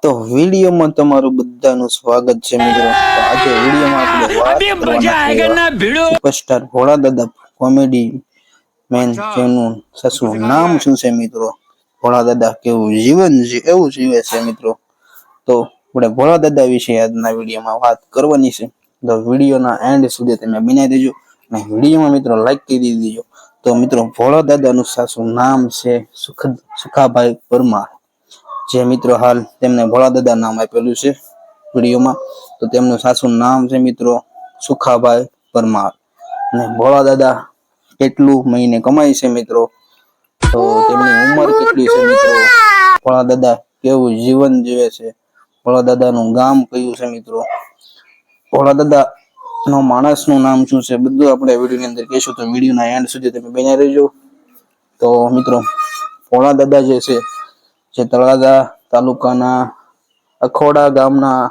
તો વિડીયોમાં તમારું બધાનું સ્વાગત છે મિત્રો. આજે વિડીયોમાં આપણે સુપરસ્ટાર ભોળા દાદા કોમેડી મેન જેનું સસું નામ શું છે મિત્રો? ભોળા દાદા કેવું જીવન એવું જીવે છે મિત્રો. તો આપણે ભોળા દાદા વિશે આજના વિડીયોમાં વાત કરવાની છે. તો વિડીયોના એન્ડ સુધી તમે બનાવી દેજો અને વિડીયોમાં મિત્રો લાઈક કરી દેજો. તો મિત્રો ભોળા દાદાનું સાસુ નામ છે સુખદ સુખાભાઈ પરમાર. જે મિત્રો હાલ તેમને ભોળા દાદા નામ આપેલું છે વિડીયોમાં, તો તેમનું સાસુનું નામ છે મિત્રો સુખાભાઈ પરમાર. અને ભોળા દાદા કેટલું મહિને કમાય છે મિત્રો? તો તેમની ઉંમર કેટલી છે મિત્રો? ભોળા દાદા કેવું જીવન જીવે છે? ભોળા દાદાનું ગામ કયું છે મિત્રો? ભોળા દાદા નો માણસનું નામ શું છે? બધું આપણે વિડીયોની અંદર કહીશું, તો વિડીયોના એન્ડ સુધી તમે બન્યા રહેજો. તો મિત્રો ભોળા દાદા જે છે જે તળાજા તાલુકાના અખોડા ગામના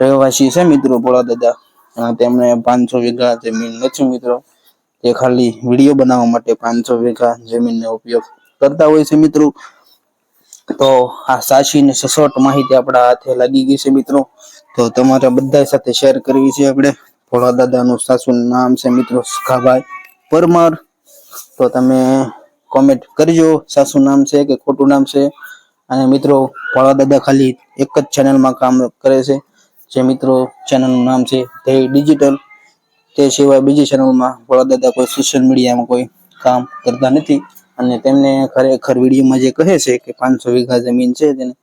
રહેવાસી છે મિત્રો ભોળા દાદા. તેમણે પાંચસો વીઘા જમીન નથી મિત્રો. તે ખાલી વીડિયો બનાવવા માટે પાંચસો વીઘા જમીનનો ઉપયોગ કરતા હોય છે મિત્રો. તો આ સાચી ને સચોટ માહિતી આપણા હાથે લાગી ગઈ છે મિત્રો. તો તમારા બધા સાથે શેર કરવી છે આપણે. ભોળા દાદાનું સાસુનું નામ છે મિત્રો સુખાભાઈ પરમાર. તો તમે કોમેન્ટ કરજો. સાસુ નામ છે કે ખોટું નામ છે? અને મિત્રો, ભોળા દાદા ખાલી એક જ ચેનલમાં કામ કરે છે. જે મિત્રો ચેનલનું નામ છે તે ડિજિટલ તે સિવાય બીજી ચેનલમાં ભોળા દાદા કોઈ સોશિયલ મીડિયામાં કોઈ કામ કરતા નથી. અને તેમને ખરેખર વિડીયોમાં જે કહે છે કે પાંચસો વીઘા જમીન છે તેને,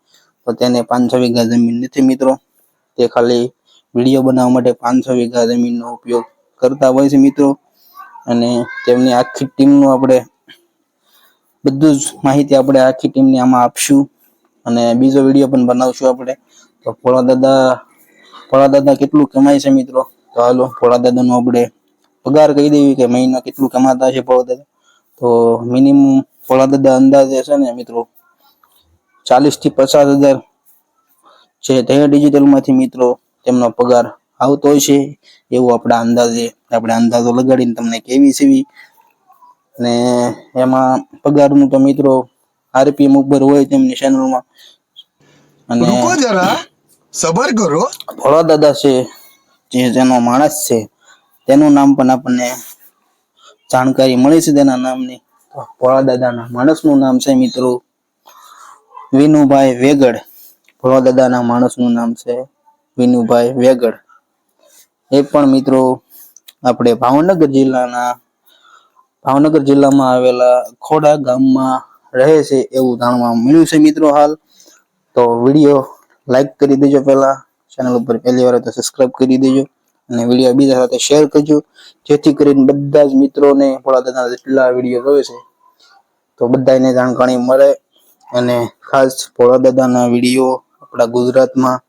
તો તેને પાંચસો વીઘા જમીન નથી મિત્રો. તે ખાલી વીડિયો બનાવવા માટે પાંચસો વીઘા જમીનનો ઉપયોગ કરતા હોય છે મિત્રો. અને તેમની આખી ટીમનું આપણે બધું જ માહિતી આપણે આખી ટીમની આમાં આપશું અને બીજો વીડિયો પણ બનાવશું આપણે. તો ભોળા દાદા ભોળા દાદા કેટલું કમાય છે મિત્રો? તો હાલો, ભોળા દાદાનો આપણે પગાર કહી દેવી કે મહિના કેટલું કમાતા છે ભોળા દાદા? તો મિનિમમ ભોળા દાદા અંદાજે છે ને મિત્રો, ચાલીસથી પચાસ હજાર જે તે ડિજિટલમાંથી મિત્રો તેમનો પગાર આવતો હોય છે, એવું આપણા અંદાજે, આપણે અંદાજો લગાડીને તમને કેવી સેવી અને એમાં પગારનું તો મિત્રો આરપી મુકબર હોય તેમની ચેનલમાં અને જરા સબર કરો. ભોળા દાદા છે જે જેનો માણસ છે તેનું નામ પણ આપણને જાણકારી મળી છે તેના નામની. ભોળા દાદાના માણસનું નામ છે મિત્રો. વિનુભાઈ વેગડ. ભોળા દાદાના માણસનું નામ છે વિનુભાઈ વેગડ. એ પણ મિત્રો આપણે ભાવનગર જિલ્લાના ભાવનગર જિલ્લામાં આવેલા ખોડા ગામમાં રહે છે એવું જાણવા મળ્યું છે મિત્રો હાલ. તો વીડિયો લાઈક કરી દેજો પહેલા. ચેનલ ઉપર પહેલી વાર તો સબસ્ક્રાઈબ કરી દેજો અને વીડિયો બીજા સાથે શેર કરજો. જેથી કરીને બધા જ મિત્રોને ભોળા દાદા જેટલા વીડિયો જોવે છે તો બધાને જાણકારી મળે. અને ખાસ ભોળા દાદાના વીડિયો આપણા ગુજરાતમાં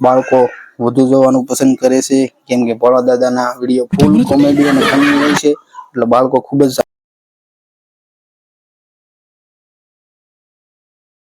બાળકો વધુ જોવાનું પસંદ કરે છે. કેમ કે ભોળા દાદાના વીડિયો ફૂલ કોમેડી અને ફની હોય છે. એટલે બાળકો ખૂબ જ